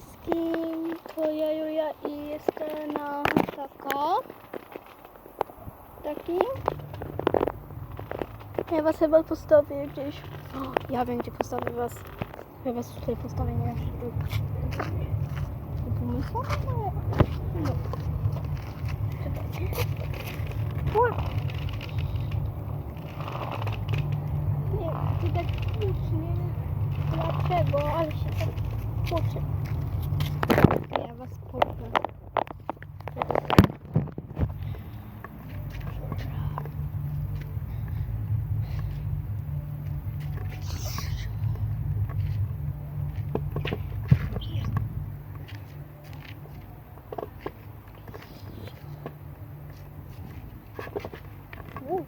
wszystkim, to ja Julia i jest na taka. Taki. Ja was chyba postawię gdzieś. O, ja wiem gdzie postawię was. Ja was tutaj postawię, nie wiem czy tu. Tu pomysł? No. Czekajcie. Nie, to tak nie dlaczego, ale się tak Kurczę. 오.